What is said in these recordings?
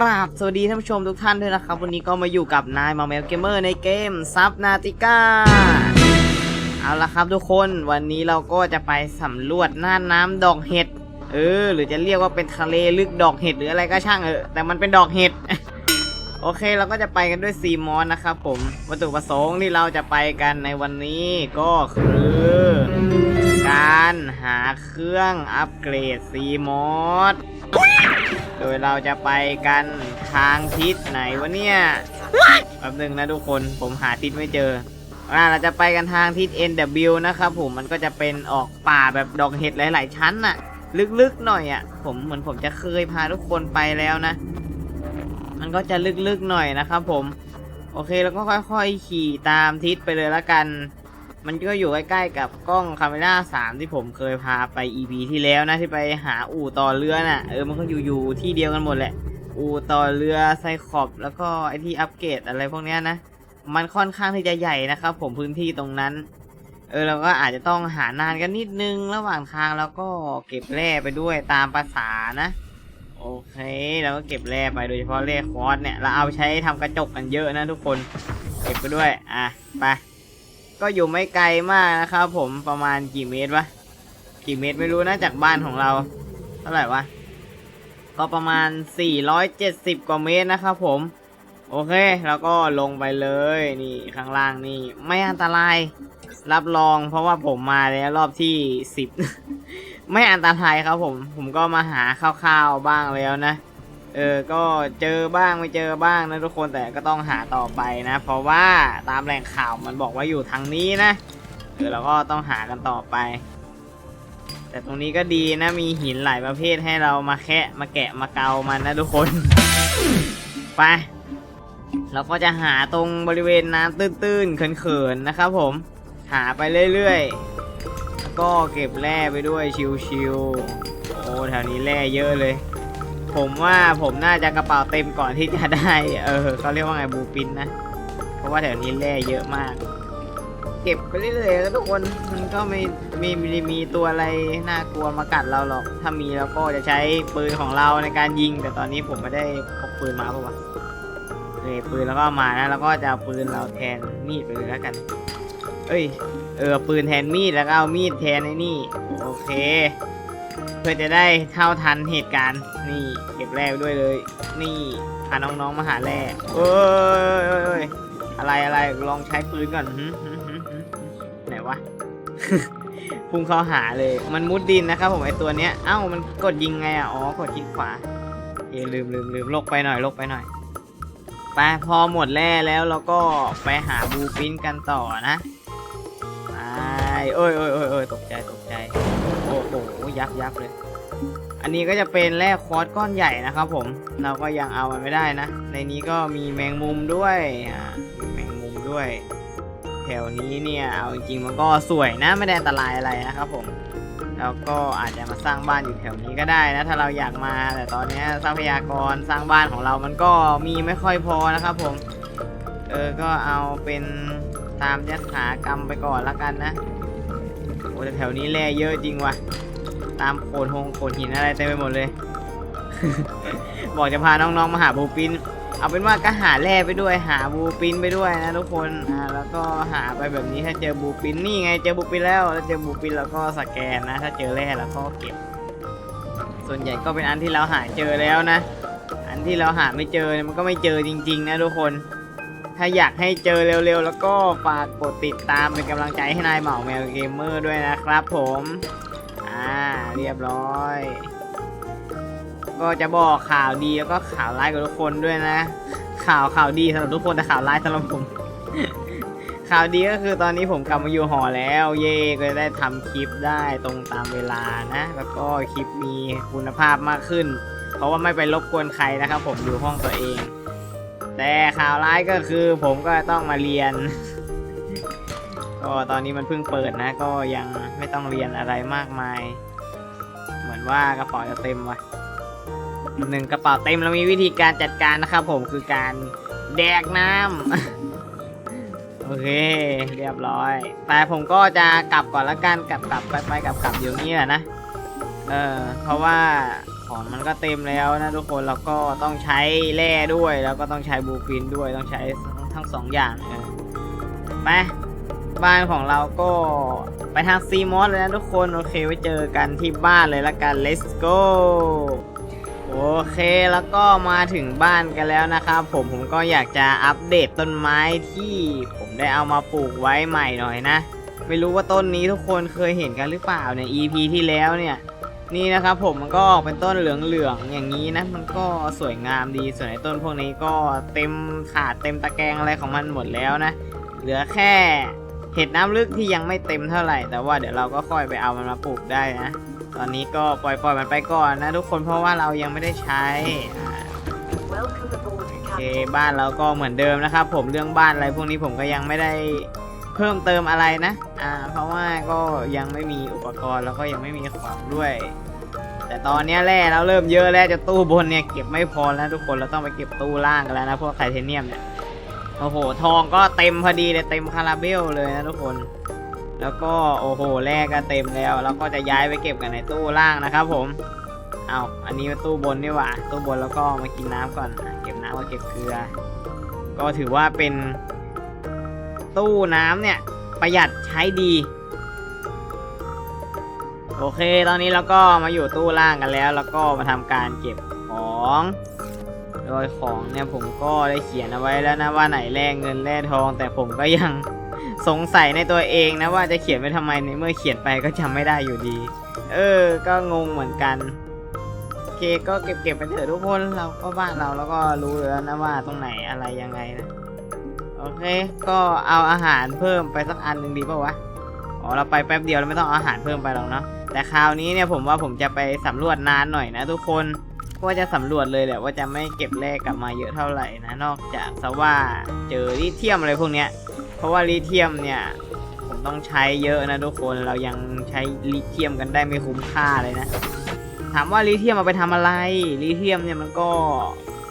ราบสวัสดีท่านผู้ชมทุกท่านด้วยนะครับ วันนี้ก็มาอยู่กับนายมาเมลเกมเมอร์ในเกมซับนาติก้าเอาละครับทุกคนวันนี้เราก็จะไปสำรวจน่านน้ำดอกเห็ด เออ หรือจะเรียกว่าเป็นทะเลลึกดอกเห็ดหรืออะไรก็ช่างเออแต่มันเป็นดอกเห็ด โอเคเราก็จะไปกันด้วยซีมอนนะครับผมวัตถุประสงค์ที่เราจะไปกันในวันนี้ก็คือ การหาเครื่องอัปเกรดซีมอส โดยเราจะไปกันทางทิศไหนวะเนี่ยแป๊บหนึงนะทุกคนผมหาทิศไม่เจออ่าเราจะไปกันทางทิศ NW นะครับผมมันก็จะเป็นออกป่าแบบดอกเห็ดหลาย ๆ ชั้นน่ะ ลึกๆหน่อยอะ ผมเหมือนผมจะเคยพาทุกคนไปแล้วนะ มันก็จะลึกๆหน่อยนะครับผม โอเคแล้วก็ค่อย ๆ ขี่ตามทิศไปเลยละกัน มันก็อยู่ใกล้ๆกับกล้องคาเมล่า3ที่ผมเคยพาไป EP ที่แล้วนะที่ไปหาอู่ต่อเรือน่ะเออมันก็อยู่อยู่ที่เดียวกันหมดแหละ อู่ต่อเรือไซคอบแล้วก็ไอที่อัปเกรดอะไรพวกเนี้ยนะมันค่อนข้างที่จะใหญ่นะครับ ผมพื้นที่ตรงนั้น เออเราก็อาจจะต้องหานานกันนิดนึงระหว่างทางแล้วก็เก็บแร่ไปด้วยตามภาษานะโอเคเราก็เก็บแร่ไปโดยเฉพาะแร่คอตเนี่ยเราเอาใช้ทำกระจกกันเยอะนะทุกคน เก็บไปด้วยอะไป ก็อยู่ไม่ไกลมากนะครับผมประมาณกี่เมตรวะกี่เมตรไม่รู้นะจากบ้านของเรา เท่าไหร่วะก็ประมาณ 470 กว่าเมตรนะครับผม โอเค แล้วก็ลงไปเลยนี่ข้างล่างนี่ ไม่อันตราย รับรองเพราะว่าผมมาแล้วรอบที่ 10 ไม่อันตรายครับผม ผมก็มาหาข้าวๆบ้างแล้วนะ เออ ก็เจอบ้างไม่เจอบ้างนะทุกคนแต่ก็ต้องหาต่อไปนะ เพราะว่าตามแหล่งข่าวมันบอกว่าอยู่ทางนี้นะเออเราก็ต้องหากันต่อไป แต่ตรงนี้ก็ดีนะมีหินหลายประเภทให้เรามาแคะมาแกะมาเกามันนะทุกคน ไปเราก็จะหาตรงบริเวณน้ำตื้นๆเขินๆนะครับผม หาไปเรื่อยๆแล้วก็เก็บแร่ไปด้วยชิวๆโอ้แถวนี้แร่เยอะเลย ผมว่าผมน่าจะกระเป๋าเต็มก่อนที่จะได้ เออเขาเรียกว่าไงบูปินนะ เพราะว่าแถวนี้แร่เยอะมาก เก็บไปเรื่อยๆแล้วทุกคนมันก็ไม่มีมีมีตัวอะไรน่ากลัวมากัดเราหรอก ถ้ามีเราก็จะใช้ปืนของเราในการยิง แต่ตอนนี้ผมไม่ได้พกปืนมาปะวะเออปืนแล้วก็มานะแล้วก็จะเอาปืนเราแทนมีดไปเลยแล้วกัน เอ้ย เออปืนแทนมีดแล้วก็เอามีดแทนไอ้นี่ โอเค พื่อจะได้เท่าทันเหตุการณ์ นี่เก็บแร่ด้วยเลย นี่พาน้องๆมาหาแร่เอ้ยอะไรอะไรลองใช้ปืนก่อนไหนวะพุ่งเข้าหาเลย มันมุดดินนะครับผมไอตัวเนี้ยเอ้ามันกดยิงไงอะอ๋อกดคลิกขวาเอลืมลืมลืมลกไปหน่อยลกไปหน่อยไปพอหมดแร่แล้วเราก็ไปหาบูปินกันต่อนะไปโอ้ยโอ้ยโอ้ยโอ้ยตกใจตกใจ อ้โหยับยับเลย อันนี้ก็จะเป็นแร่ควอตก้อนใหญ่นะครับผม เราก็ยังเอามันไม่ได้นะ ในนี้ก็มีแมงมุมด้วยอ่าแมงมุมด้วย แถวนี้เนี่ย เอาจริงๆมันก็สวยนะ ไม่ได้อันตรายอะไรนะครับผมแล้วก็อาจจะมาสร้างบ้านอยู่แถวนี้ก็ได้นะ ถ้าเราอยากมา แต่ตอนนี้ทรัพยากรสร้างบ้านของเรามันก็มีไม่ค่อยพอนะครับผม เออ ก็เอาเป็นตามยถากรรมไปก่อนละกันนะ โอ้แต่แถวนี้แร่เยอะจริงว่ะ ตามโขดหงโขดหินอะไรเต็มไปหมดเลย บอกจะพาน้องๆมาหาบูปิน เอาเป็นว่าก็หาแร่ไปด้วย หาบูปินไปด้วยนะทุกคน อ่าแล้วก็หาไปแบบนี้ถ้าเจอบูปินนี่ไงเจอบูปินแล้วแล้วเจอบูปินแล้วก็สแกนนะ ถ้าเจอแร่แล้วก็เก็บ ส่วนใหญ่ก็เป็นอันที่เราหาเจอแล้วนะ อันที่เราหาไม่เจอเนี่ยมันก็ไม่เจอจริง ๆ นะทุกคน ถ้าอยากให้เจอเร็วๆ แล้วก็ฝากกดติดตามเป็นกำลังใจให้นายเหมาแมวเกมเมอร์ด้วยนะครับผม อ่า เรียบร้อย ก็จะบอกข่าวดีแล้วก็ข่าวร้ายกับทุกคนด้วยนะ ข่าวข่าวดีสำหรับทุกคนแต่ข่าวร้ายสำหรับผม ข่าวดีก็คือตอนนี้ผมกลับมาอยู่หอแล้ว เย่ก็ได้ทำคลิปได้ตรงตามเวลานะ แล้วก็คลิปมีคุณภาพมากขึ้น เพราะว่าไม่ไปรบกวนใครนะครับ ผมอยู่ห้องตัวเอง แต่ข่าวร้ายก็คือผมก็ต้องมาเรียน ก็ตอนนี้มันเพิ่งเปิดนะ ก็ยังไม่ต้องเรียนอะไรมากมาย เหมือนว่ากระเป๋าจะเต็มว่ะหนึ่งกระเป๋าเต็มเรามีวิธีการจัดการนะครับผมคือการแดกน้ำโอเคเรียบร้อย แต่ผมก็จะกลับก่อนละกันกลับกลับไปไปกลับกลับอยู่นี่แหละนะเออเพราะว่า ของมันก็เต็มแล้วนะทุกคนแล้วก็ต้องใช้แร่ด้วย แล้วก็ต้องใช้บูฟินด้วยต้องใช้ทั้งสองอย่างเออไปบ้านของเราก็ไปทางซีมอสเลยนะทุกคนโอเคไว้เจอกันที่บ้านเลยละกัน let's go โอเคแล้วก็มาถึงบ้านกันแล้วนะครับ ผมผมก็อยากจะอัปเดตต้นไม้ที่ผมได้เอามาปลูกไว้ใหม่หน่อยนะ ไม่รู้ว่าต้นนี้ทุกคนเคยเห็นกันหรือเปล่าเนี่ย EP ที่แล้วเนี่ย นี่นะครับผมมันก็ออกเป็นต้นเหลืองๆอย่างนี้นะ มันก็สวยงามดีส่วนไอ้ต้นพวกนี้ก็เต็มถาดเต็มตะแกรงอะไรของมันหมดแล้วนะ เหลือแค่เห็ดน้ำลึกที่ยังไม่เต็มเท่าไหร่ แต่ว่าเดี๋ยวเราก็ค่อยไปเอามันมาปลูกได้นะตอนนี้ก็ปล่อยปล่อยมันไปก่อนนะทุกคนเพราะว่าเรายังไม่ได้ใช้โอเคบ้านเราก็เหมือนเดิมนะครับผมเรื่องบ้านอะไรพวกนี้ผมก็ยังไม่ได้ เพิ่มเติมอะไรนะ อ่า เพราะว่าก็ยังไม่มีอุปกรณ์แล้วก็ยังไม่มีของด้วย แต่ตอนนี้แร่เราเริ่มเยอะแล้วจะตู้บนเนี่ยเก็บไม่พอแล้วทุกคนเราต้องไปเก็บตู้ล่างกันแล้วนะพวกไทเทเนียมเนี่ย โอ้โห ทองก็เต็มพอดีเลยเต็มคาราเบลเลยนะทุกคน แล้วก็โอ้โหแร่ก็เต็มแล้วเราก็จะย้ายไปเก็บกันในตู้ล่างนะครับ ผม เอาอันนี้ตู้บนนี่หว่าตู้บนแล้วก็มากินน้ำก่อน เก็บน้ำมาเก็บเกลือ ก็ถือว่าเป็น ตู้น้ำเนี่ย ประหยัดใช้ดี โอเค ตอนนี้เราก็มาอยู่ตู้ล่างกันแล้ว แล้วก็มาทำการเก็บของ โดยของเนี่ยผมก็ได้เขียนเอาไว้แล้วนะว่าไหนแร่เงินแร่ทอง แต่ผมก็ยังสงสัยในตัวเองนะว่าจะเขียนไปทำไมในเมื่อเขียนไปก็จำไม่ได้อยู่ดี เออ ก็งงเหมือนกันโอเคก็เก็บเก็บไปเถอะทุกคนเราก็บ้านเราแล้วก็รู้แล้วนะว่าตรงไหนอะไรยังไงนะ โอเค ก็เอาอาหารเพิ่มไปสักอันหนึ่งดีป่าวะ อ๋อ เราไปแป๊บเดียวเราไม่ต้องเอาอาหารเพิ่มไปหรอกเนาะ แต่คราวนี้เนี่ยผมว่าผมจะไปสำรวจนานหน่อยนะทุกคนว่าจะสำรวจเลยแหละว่าจะไม่เก็บแร่กลับมาเยอะเท่าไหร่นะ นอกจากซะว่าเจอลิเทียมอะไรพวกเนี้ย เพราะว่าลิเทียมเนี่ยผมต้องใช้เยอะนะทุกคน เรายังใช้ลิเทียมกันได้ไม่คุ้มค่าเลยนะ ถามว่าลิเทียมเอาไปทำอะไร ลิเทียมเนี่ยมันก็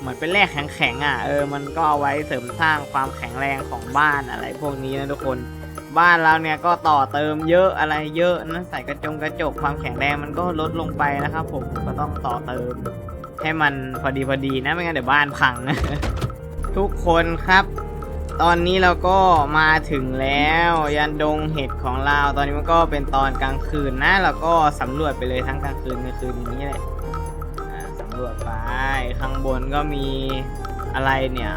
เหมือนเป็นแร่แข็งๆอะเออมันก็เอาไว้เสริมสร้างความแข็งแรงของบ้านอะไรพวกนี้นะทุกคนบ้านเราเนี่ยก็ต่อเติมเยอะอะไรเยอะนะใส่กระจงกระจกความแข็งแรงมันก็ลดลงไปนะครับผมก็ต้องต่อเติม ให้มันพอดีพอดีนะไม่งั้นเดี๋ยวบ้านพังทุกคนครับ ตอนนี้เราก็มาถึงแล้ว ยันดงเห็ดของเรา ตอนนี้มันก็เป็นตอนกลางคืนนะเราก็สำรวจไปเลยทั้งกลางคืนกลางคืนอย่างนี้เลยำรวจไป ข้างบนก็มีอะไรเนี่ย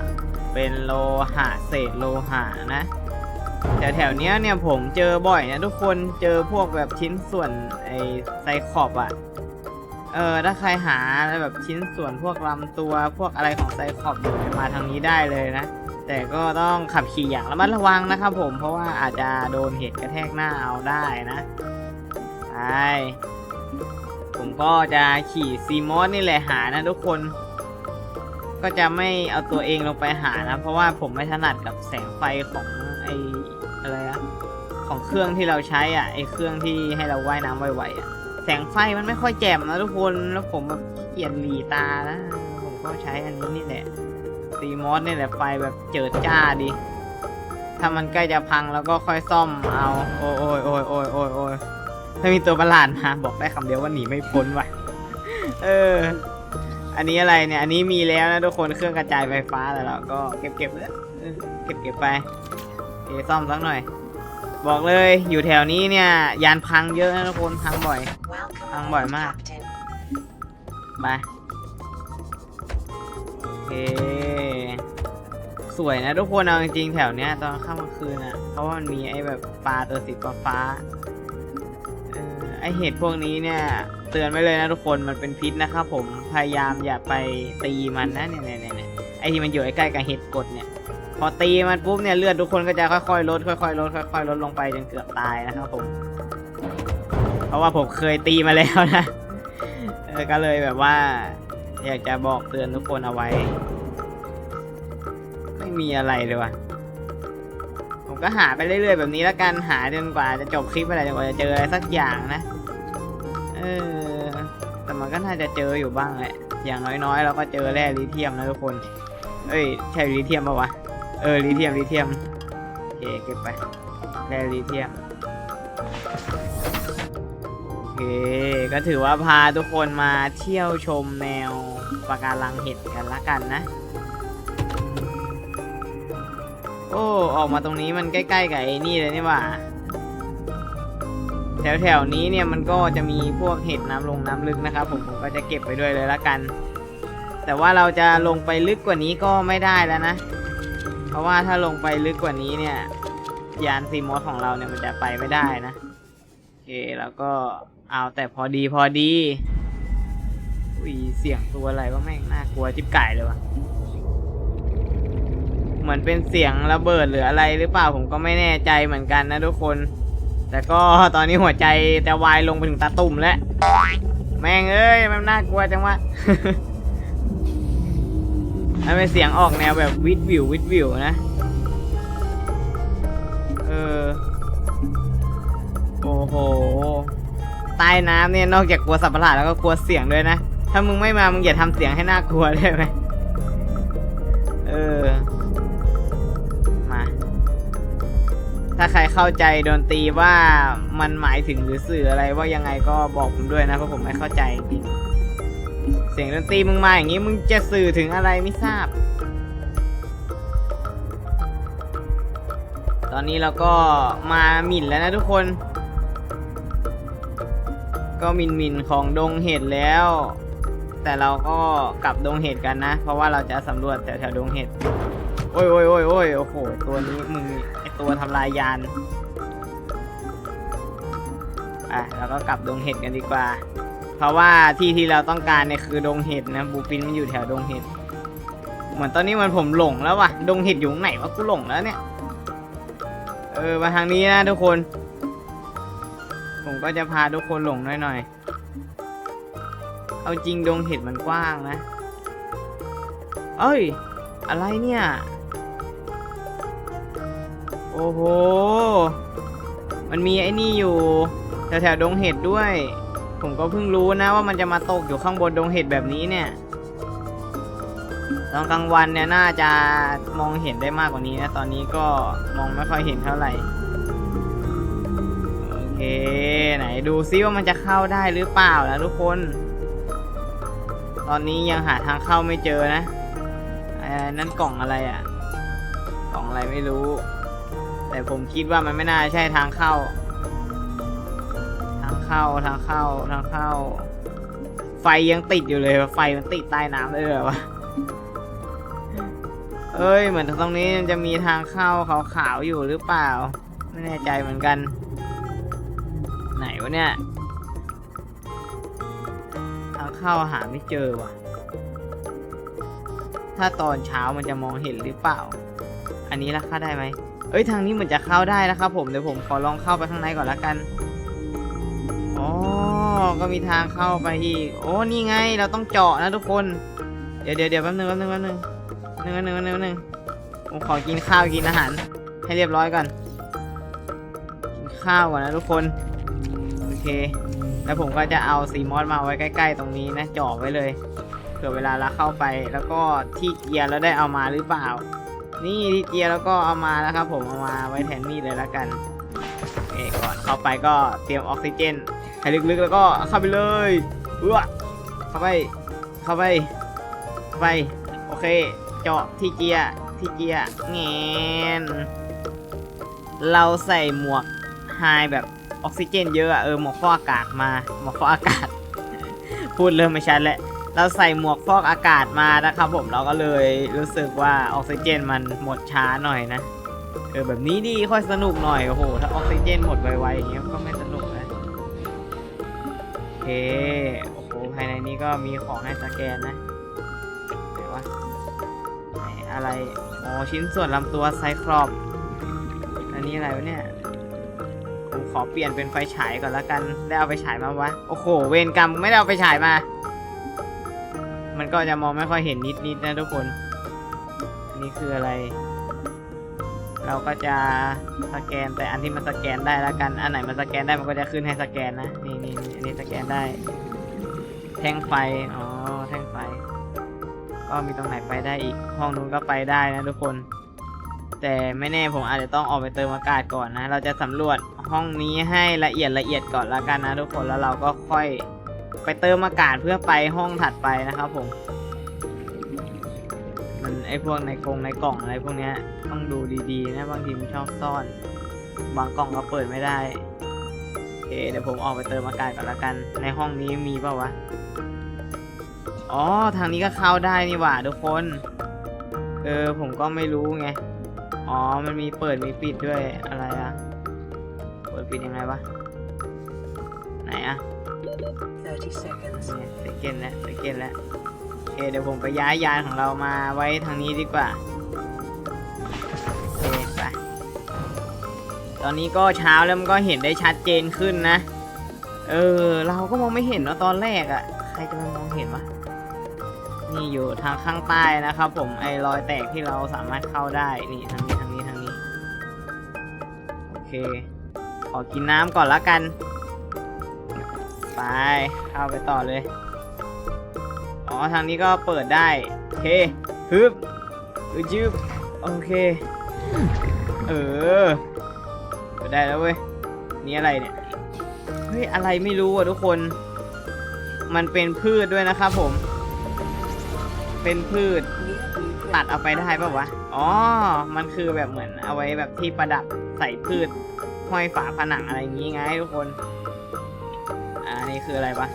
เป็นโลหะเศษโลหะนะแถวแถวๆเนี้ยเนี่ยผมเจอบ่อยนะทุกคนเจอพวกแบบชิ้นส่วนไอไซคอบอะเออถ้าใครหาแบบชิ้นส่วนพวกลำตัวพวกอะไรของไซคอบอยู่มาทางนี้ได้เลยนะ แต่ก็ต้องขับขี่อย่างระมัดระวังนะครับผมเพราะว่าอาจจะโดนเห็ดกระแทกหน้าเอาได้นะใช่ ก็จะขี่ซีมอสนี่แหละหานะทุกคน ก็จะไม่เอาตัวเองลงไปหานะ เพราะว่าผมไม่ถนัดกับแสงไฟของไออะไรอะของเครื่องที่เราใช้อะไอเครื่องที่ให้เราว่ายน้ำไวๆอะแสงไฟมันไม่ค่อยแจ่มนะทุกคนแล้วผมแบบเกียจหลีตานะผมก็ใช้อันนี้นี่แหละซีมอสนี่แหละไฟแบบเจิดจ้าดีถ้ามันใกล้จะพังแล้วก็ค่อยซ่อมเอา โอ้ยโอ้ยโอ้ยโอ้ยโอ้ยโอ้ย ถ้ามีตัวประหลาดมาบอกได้คำเดียวว่าหนีไม่พ้นว่ะ เออ อันนี้อะไรเนี่ย อันนี้มีแล้วนะทุกคนเครื่องกระจายไฟฟ้าแต่เราก็เก็บเก็บเลยเอเก็บเก็บไปโอซ่อมสักหน่อย บอกเลยอยู่แถวนี้เนี่ย ยานพังเยอะนะทุกคนพังบ่อย Welcome Ăn aboard, bởi mà. Captain. ไปโอเคสวยนะทุกคนเอาจริงๆแถวเนี้ยตอนค่ำกลางคืนอะเพราะว่ามันมีไอ้แบบปลาตัวสีฟ้า ไอเห็ดพวกนี้เนี่ย เตือนไว้เลยนะทุกคนมันเป็นพิษนะครับผมพยายามอย่าไปตีมันนะเนี่ยเนี่ยเนี่ยไอที่มันอยู่ใกล้ๆกับเห็ดกดเนี่ย พอตีมันปุ๊บเนี่ยเลือดทุกคนก็จะค่อยๆลดค่อยๆลดค่อยๆลดลงไปจนเกือบตายนะครับผม เพราะว่าผมเคยตีมาแล้วนะก็เลยแบบว่า อยากจะบอกเตือนทุกคนเอาไว้ ไม่มีอะไรเลยว่ะ ก็หาไปเรื่อยๆแบบนี้แล้วกันหาจนกว่าจะจบคลิปอะไรจนกว่าจะเจออะไรสักอย่างนะเออแต่มันก็น่าจะเจออยู่บ้างแหละอย่างน้อยๆ เราก็เจอแร่ลิเทียมนะทุกคน เอ้ยใช่ลิเทียมปะวะเออลิเทียมลิเทียมโอเคเก็บไปแร่ลิเทียมโอเคก็ถือว่าพาทุกคนมาเที่ยวชมแนวปะการังเห็ดกันละกันนะ โอ้ ออกมาตรงนี้มันใกล้ๆกับไอ้นี่เลยนี่หว่า แถวๆนี้เนี่ยมันก็จะมีพวกเห็ดน้ำลงน้ำลึกนะครับ ผมผมก็จะเก็บไปด้วยเลยละกัน แต่ว่าเราจะลงไปลึกกว่านี้ก็ไม่ได้แล้วนะ เพราะว่าถ้าลงไปลึกกว่านี้เนี่ย ยานซีมอสของเราเนี่ยมันจะไปไม่ได้นะโอเคแล้วก็เอาแต่พอดีพอดีอุ้ยเสียงตัวอะไรว่าแม่งน่ากลัวจิบไก่เลยว่ะ เหมือนเป็นเสียงระเบิดหรืออะไรหรือเปล่าผมก็ไม่แน่ใจเหมือนกันนะทุกคน แต่ก็ตอนนี้หัวใจจะวายลงไปถึงตาตุ่มแล้ว แม่งเอ้ยมันน่ากลัวจังวะมันเป็นเสียงออกแนวแบบวิดวิววิดวิวนะ เออ โอ้โห ใต้น้ำเนี่ยนอกจากกลัวสัตว์ประหลาดแล้วก็กลัวเสียงด้วยนะ ถ้ามึงไม่มา มึงอย่าทำเสียงให้น่ากลัวได้ไหมเออ ถ้าใครเข้าใจดนตรีว่ามันหมายถึงหรือสื่ออะไรว่ายังไงก็บอกผมด้วยนะเพราะผมไม่เข้าใจจริงเสียงดนตรีมึงมาอย่างนี้มึงจะสื่อถึงอะไรไม่ทราบ ตอนนี้เราก็มาหมิ่นแล้วนะทุกคน ก็มินมินของดงเห็ดแล้ว แต่เราก็กลับดงเห็ดกันนะ เพราะว่าเราจะสำรวจแถวแถวดงเห็ด โอ้ยโอ้ยโอ้ยโอ้ยโอ้โหตัวนี้มึงไอ ตัวทำลายยานอะแล้วก็กลับดงเห็ดกันดีกว่า เพราะว่าที่ที่เราต้องการเนี่ยคือดงเห็ดนะบูปินมันอยู่แถวดงเห็ดเหมือนตอนนี้มันผมหลงแล้วว่ะดงเห็ดอยู่ไหนวะกูหลงแล้วเนี่ยเออมาทางนี้นะทุกคน ผมก็จะพาทุกคนหลงน่อยหน่อยๆเอาจริงดงเห็ดมันกว้างนะ เอ้ย อะไรเนี่ย โอ้โห มันมีไอ้นี่อยู่แถวๆดงเห็ดด้วย ผมก็เพิ่งรู้นะว่ามันจะมาตกอยู่ข้างบนดงเห็ดแบบนี้เนี่ย ตอนกลางวันเนี่ยน่าจะมองเห็นได้มากกว่านี้นะ ตอนนี้ก็มองไม่ค่อยเห็นเท่าไหร่ โอเค ไหนดูซิว่ามันจะเข้าได้หรือเปล่านะทุกคน ตอนนี้ยังหาทางเข้าไม่เจอนะอนั่นกล่องอะไรอะ่ะ กล่องอะไรไม่รู้ แต่ผมคิดว่ามันไม่น่าใช่ทางเข้า ทางเข้าทางเข้าทางเข้า ไฟยังติดอยู่เลยไฟมันติดใต้น้ำเลยเหรอวะเอ้ย เหมือนตรงนี้มันจะมีทางเข้าขาวๆอยู่หรือเปล่า ไม่แน่ใจเหมือนกัน ไหนวะเนี่ย ทางเข้าหาไม่เจอว่ะ ถ้าตอนเช้ามันจะมองเห็นหรือเปล่า อันนี้ราคาได้ไหม เอ้ยทางนี้เหมือนจะเข้าได้นะครับผมเดี๋ยวผมขอลองเข้าไปข้างในก่อนละกันอ๋อก็มีทางเข้าไปอีกโอ้นี่ไงเราต้องเจาะนะทุกคน เดี๋ยวเดี๋ยวเดี๋ยวแป๊บนึงแป๊บนึงแป๊บนึงหนึ่งหนึ่งหนึ่งหนึ่งผมขอกินข้าวกินอาหาร ให้เรียบร้อยก่อนกินข้าวก่อนนะทุกคนโอเค แล้วผมก็จะเอาซีมอสมาไว้ใกล้ ๆ ตรงนี้นะจ่อไว้เลยเผื่อเวลาเราเข้าไปแล้วก็ที่เกียร์เราได้เอามาหรือเปล่า นี่ที่เกียร์แล้วก็เอามาแล้วครับ ผมเอามาไว้แทนมีดเลยละกันโอเคก่อนเข้าไปก็เตรียมออกซิเจนให้ลึกๆแล้วก็เข้าไปเลยเอื้อเข้าไป เข้าไปเข้าไปโอเค เจาะที่เกียร์ที่เกียร์แงนเราใส่หมวกไฮแบบออกซิเจนเยอะอะเออหมวกฟอกอากาศมาหมวกฟอกอากาศ พูดเริ่มไม่ชัดแล้ว เราใส่หมวกฟอกอากาศมานะครับผมเราก็เลยรู้สึกว่าออกซิเจนมันหมดช้าหน่อยนะเออแบบนี้ดีค่อยสนุกหน่อยโอ้โหถ้าออกซิเจนหมดไวๆอย่างเงี้ยก็ไม่สนุกนะโอเคโอ้โหภายในนี้ก็มีของให้สแกนนะไหนวะไหนอะไรอ๋อชิ้นส่วนลำตัวไซครอปอันนี้อะไรวะเนี่ยผมขอเปลี่ยนเป็นไฟฉายก่อนละกันได้เอาไปฉายมาวะโอ้โหเวรกรรมไม่ได้เอาไปฉายมา มันก็จะมองไม่ค่อยเห็นนิดๆนะทุกคน อันนี้คืออะไร เราก็จะสแกนแต่อันที่มันสแกนได้ละกัน อันไหนมันสแกนได้มันก็จะขึ้นให้สแกนนะนี่นี่นี่อันนี้สแกนได้ แท่งไฟ อ๋อ แท่งไฟ ก็มีตรงไหนไปได้อีก ห้องนู้นก็ไปได้นะทุกคน แต่ไม่แน่ผมอาจจะต้องออกไปเติมอากาศก่อนนะ เราจะสำรวจห้องนี้ให้ละเอียดละเอียดก่อนละกันนะทุกคน แล้วเราก็ค่อย ไปเติมอากาศเพื่อไปห้องถัดไปนะครับผม มันไอพวกในกรงในกล่องอะไรพวกเนี้ยต้องดูดีๆนะบางทีมันชอบซ่อน บางกล่องก็เปิดไม่ได้โอเคเดี๋ยวผมออกไปเติมอากาศก่อนละกัน ในห้องนี้มีเปล่าวะ อ๋อ ทางนี้ก็เข้าได้นี่หว่าทุกคน เออ ผมก็ไม่รู้ไง อ๋อ มันมีเปิดมีปิดด้วยอะไรอะเปิดปิดยังไงวะ 30 seconds. สเกนแล้วสเกนแล้วโอเคเดี๋ยวผมไปย้ายยานของเรามาไว้ทางนี้ดีกว่าโอเคไปตอนนี้ก็เช้าแล้วมันก็เห็นได้ชัดเจนขึ้นนะ เออ เราก็มองไม่เห็นเนาะตอนแรกอะใครจะมามองเห็นวะนี่อยู่ทางข้างใต้นะครับผมไอ้รอยแตกที่เราสามารถเข้าได้นี่ทางนี้ทางนี้ทางนี้โอเค ขอกินน้ำก่อนละกัน ไปเข้าไปต่อเลย อ๋อทางนี้ก็เปิดได้โอเคฮึบอือจืบโอเค เออเปิดได้แล้วเว้ย นี่อะไรเนี่ย เฮ้ย อะไรไม่รู้อะทุกคน มันเป็นพืชด้วยนะครับผม เป็นพืชตัดเอาไปได้ปะวะ อ๋อ มันคือแบบเหมือนเอาไว้แบบที่ประดับใส่พืชห้อยฝาผนังอะไรอย่างงี้ไงทุกคน นี่คืออะไรปะ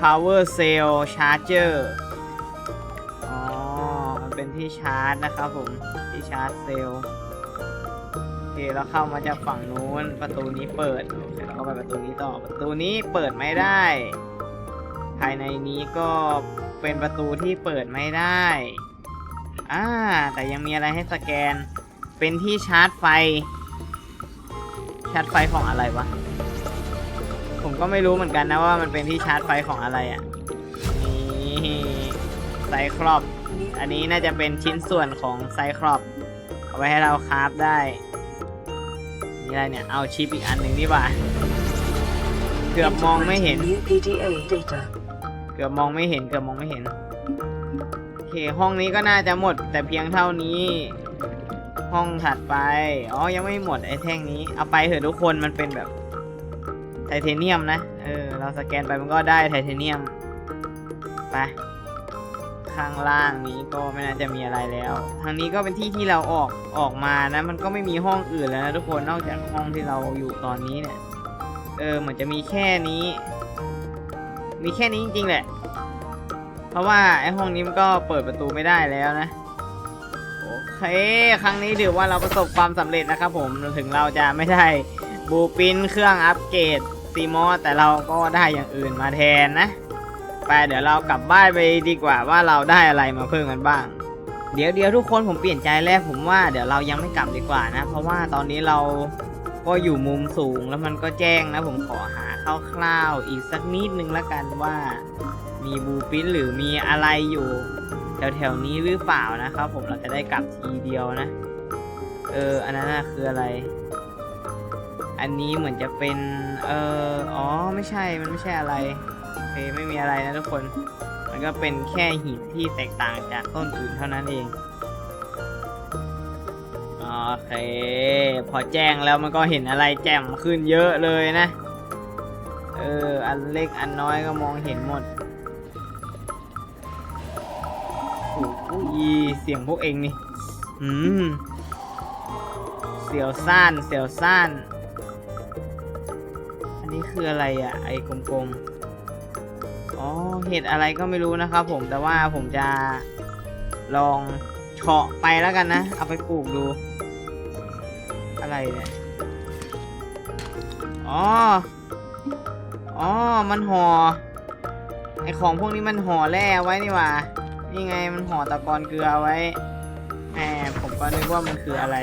power cell charger อ๋อ มันเป็นที่ชาร์จนะครับผม ที่ชาร์จเซลล์โอเคเราเข้ามาจากฝั่งนู้น ประตูนี้เปิดโอเคเราก็ไปประตูนี้ต่อ ประตูนี้เปิดไม่ได้ ภายในนี้ก็เป็นประตูที่เปิดไม่ได้ อ่า แต่ยังมีอะไรให้สแกน เป็นที่ชาร์จไฟ ชาร์จไฟของอะไรวะ ก็ไม่รู้เหมือนกันนะว่ามันเป็นที่ชาร์จไฟของอะไรอะ่ะนี่ไซครอบอันนี้น่าจะเป็นชิ้นส่วนของไซครอบเอาไว้ให้เราคราฟได้นี่อะไรเนี่ย เอาชิปอีกอันหนึ่งนี่บ่าเกือบมองไม่เห็น New PDA data. เกือบมองไม่เห็นเกือบมองไม่เห็นโอเคห้องนี้ก็น่าจะหมด แต่เพียงเท่านี้ ห้องถัดไป อ๋อ ยังไม่หมดไอ้แท่งนี้ เอาไปเถอะทุกคนมันเป็นแบบ ไทเทเนียมนะ เออ เราสแกนไปมันก็ได้ไทเทเนียม ไป ข้างล่างนี้ก็ไม่น่าจะมีอะไรแล้ว ทางนี้ก็เป็นที่ที่เราออกออกมานะ มันก็ไม่มีห้องอื่นแล้วนะทุกคน นอกจากห้องที่เราอยู่ตอนนี้เนี่ย เออ เหมือนจะมีแค่นี้ มีแค่นี้จริงๆแหละ เพราะว่าไอ้ห้องนี้มันก็เปิดประตูไม่ได้แล้วนะโอเคครั้งนี้ถือว่าเราประสบความสำเร็จนะครับผม ถึงเราจะไม่ได้บูปินเครื่องอัปเกรด ซีมอสแต่เราก็ได้อย่างอื่นมาแทนนะ ไปเดี๋ยวเรากลับบ้านไปดีกว่าว่าเราได้อะไรมาเพิ่มกันบ้าง เดี๋ยวเดี๋ยวทุกคนผมเปลี่ยนใจแล้วผมว่าเดี๋ยวเรายังไม่กลับดีกว่านะ เพราะว่าตอนนี้เราก็อยู่มุมสูงแล้วมันก็แจ้งนะผมขอหาคร่าวๆอีกสักนิดนึงละกันว่า มีบูปินหรือมีอะไรอยู่แถวๆนี้หรือเปล่านะครับ ผมเราจะได้กลับทีเดียวนะ เอออันนั้นคืออะไร อันนี้เหมือนจะเป็น เอออ๋อ ไม่ใช่ มันไม่ใช่อะไรโอเคไม่มีอะไรนะทุกคน มันก็เป็นแค่หินที่แตกต่างจากต้นอื่นเท่านั้นเอง โอเค พอแจ้งแล้วมันก็เห็นอะไรแจ่มขึ้นเยอะเลยนะ เออ อันเล็กอันน้อยก็มองเห็นหมดโอ้โหเสียงพวกเองนี่ อืม เสียวซ่าน เสียวซ่าน นี้คืออะไรอะไอ้กลมๆ อ๋อ เห็ดอะไรก็ไม่รู้นะครับผม แต่ว่าผมจะลองเฉาะไปแล้วกันนะ เอาไปปลูกดู อะไรเนี่ย อ๋อ อ๋อ มันห่อ ไอของพวกนี้มันห่อแร่ไว้นี่หว่า นี่ไงมันห่อตะกอนเกลือไว้แหมผมก็นึกว่ามันคืออะไร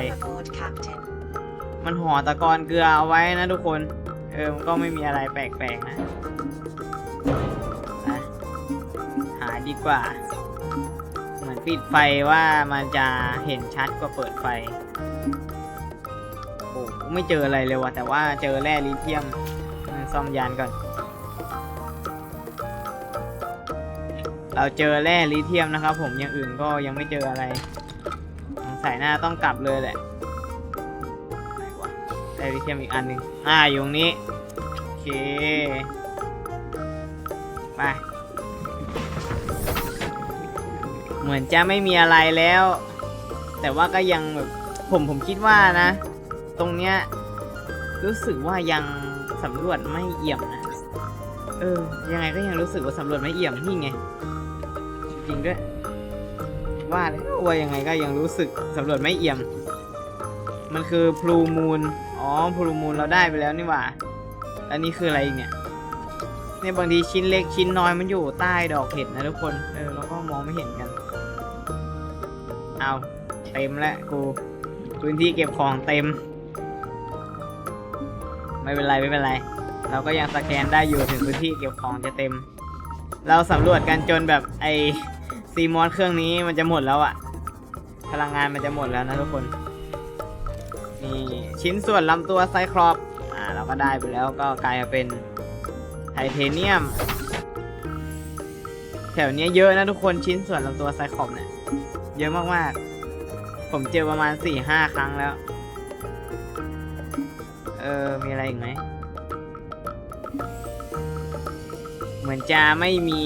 มันห่อตะกอนเกลือเอาไว้นะทุกคน เออมันก็ไม่มีอะไรแปลกๆนะนะหาดีกว่า เหมือนปิดไฟว่ามันจะเห็นชัดกว่าเปิดไฟ โอ้ไม่เจออะไรเลยว่ะ แต่ว่าเจอแร่ลิเธียมซ่อมยานก่อน เราเจอแร่ลิเธียมนะครับผมอย่างอื่นก็ยังไม่เจออะไรสัยหน้าต้องกลับเลยแหละ ไดริเทียมอีกอันหนึ่งอ่าอยู่ตรงนี้ โอเค ไป เหมือนจะไม่มีอะไรแล้ว แต่ว่าก็ยังแบบ ผมผมคิดว่านะ ตรงเนี้ย รู้สึกว่ายังสำรวจไม่เอี่ยมนะ เออ ยังไงก็ยังรู้สึกว่าสำรวจไม่เอี่ยมนี่ไง จริงด้วย ว่าแล้วว่ายังไงก็ยังรู้สึกสำรวจไม่เอี่ยม มันคือพลูมูน อ๋อพลูมูนเราได้ไปแล้วนี่หว่าแล้วนี่คืออะไรอีกเนี่ยเนี่ยบางทีชิ้นเล็กชิ้นน้อยมันอยู่ใต้ดอกเห็ดนะทุกคน เออเราก็มองไม่เห็นกัน เอาเต็มแล้วกูพื้นที่เก็บของเต็ม ไม่เป็นไรไม่เป็นไร เราก็ยังสแกนได้อยู่ถึงพื้นที่เก็บของจะเต็ม เราสำรวจกันจนแบบไอซีมอนเครื่องนี้มันจะหมดแล้วอะพลังงานมันจะหมดแล้วนะทุกคน นี่ชิ้นส่วนลำตัวไซคลอปอ่าเราก็ได้ไปแล้วก็กลายมาเป็นไทเทเนียม แถวเนี้ยเยอะนะทุกคนชิ้นส่วนลำตัวไซคลอปเนี่ย เยอะมากๆ ผมเจอประมาณสี่ห้าครั้งแล้ว เออ มีอะไรอีกไหม เหมือนจะไม่มี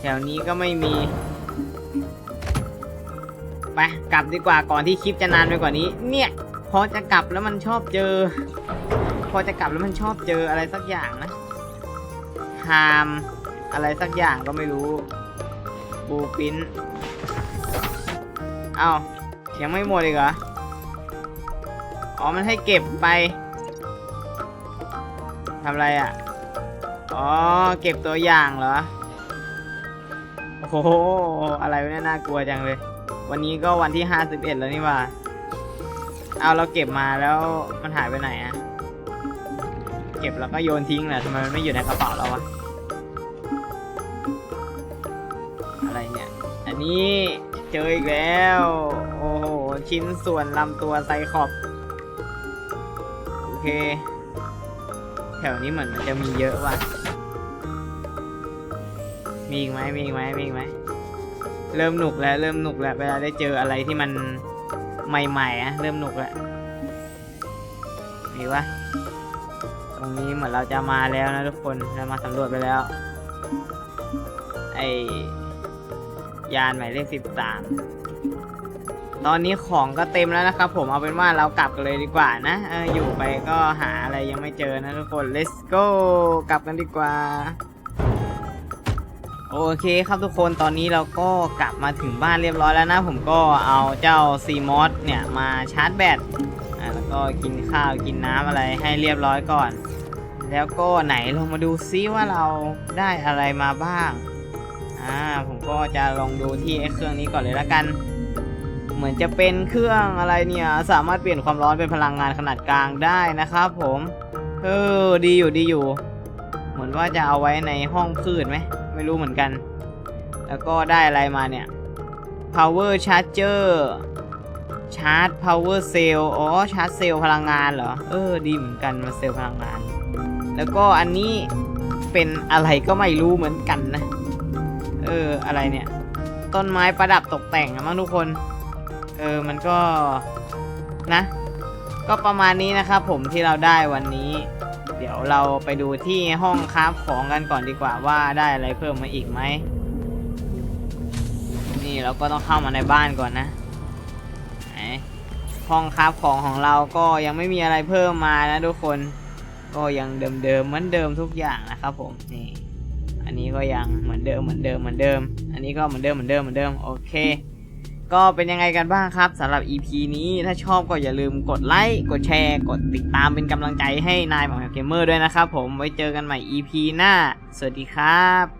แถวนี้ก็ไม่มีไปกลับดีกว่าก่อนที่คลิปจะนานไปกว่านี้ เนี่ย อจะกลับแล้วมันชอบเจอ พอจะกลับแล้วมันชอบเจออะไรสักอย่างนะฮามอะไรสักอย่างก็ไม่รู้บูปินเอายังไม่หมดอีกเหรอ อ๋อ มันให้เก็บไปทำอะไรอะ อ๋อ เก็บตัวอย่างเหรอ โอ้โห อะไรเนี่ยน่ากลัวจังเลย วันนี้ก็วันที่ 51 แล้วนี่ว่า เอาเราเก็บมาแล้วมันหายไปไหนอะเก็บแล้วก็โยนทิ้งแหละทำไมมันไม่อยู่ในกระเป๋าเราวะอะไรเนี่ยอันนี้เจออีกแล้ว โอ้โหชิ้นส่วนลำตัวไซคอปส์โอเค แถวนี้เหมือนมันจะมีเยอะว่ะมีอีกไหมมีอีกไหมมีอีกไหมเริ่มหนุกแล้วเริ่มหนุกแล้วเวลาได้เจออะไรที่มัน ใหม่ๆอะเริ่มหนุกแล้วมีวะตรงนี้เหมือนเราจะมาแล้วนะทุกคนเรามาสำรวจไปแล้ว ไอยานหมายเลขสิบสามตอนนี้ของก็เต็มแล้วนะครับผมเอาเป็นว่าเรากลับกันเลยดีกว่านะเอออยู่ไปก็หาอะไรยังไม่เจอนะทุกคน let's go กลับกันดีกว่า โอเคครับทุกคนตอนนี้เราก็กลับมาถึงบ้านเรียบร้อยแล้วนะ ผมก็เอาเจ้าซีมอสเนี่ยมาชาร์จแบตแล้วก็กินข้าวกินน้ำอะไรให้เรียบร้อยก่อน แล้วก็ไหนลองมาดูซิว่าเราได้อะไรมาบ้างอ่าผมก็จะลองดูที่ไอ้เครื่องนี้ก่อนเลยละกัน เหมือนจะเป็นเครื่องอะไรเนี่ยสามารถเปลี่ยนความร้อนเป็นพลังงานขนาดกลางได้นะครับผมเออดีอยู่ดีอยู่ เหมือนว่าจะเอาไว้ในห้องพืชไหม ไม่รู้เหมือนกัน แล้วก็ได้อะไรมาเนี่ย power charger ชาร์จ power cell อ๋อ ชาร์จเซลล์พลังงานเหรอ เออ ดีเหมือนกันมาเซลล์พลังงาน แล้วก็อันนี้เป็นอะไรก็ไม่รู้เหมือนกันนะ เออ อะไรเนี่ย ต้นไม้ประดับตกแต่งอะมั้งทุกคน เออ มันก็นะ ก็ประมาณนี้นะครับผมที่เราได้วันนี้ ยวเราไปดูที่ห้องคราฟของกันก่อนดีกว่าว่าได้อะไรเพิ่มมาอีกไหม นี่เราก็ต้องเข้ามาในบ้านก่อนนะไหนห้องคราฟของของเราก็ยังไม่มีอะไรเพิ่มมานะทุกคน ก็ยังเดิมๆเหมือนเดิมทุกอย่างนะครับผมนี่อันนี้ก็ยังเหมือนเดิมเหมือนเดิมเหมือนเดิม อันนี้ก็เหมือนเดิมเหมือนเดิมเหมือนเดิมโอเค ก็เป็นยังไงกันบ้างครับสำหรับ EP นี้ถ้าชอบก็อย่าลืมกดไลค์กดแชร์ กดติดตามเป็นกำลังใจให้นายหมอเกมเมอร์ด้วยนะครับผมไว้เจอกันใหม่ EP หน้า สวัสดีครับ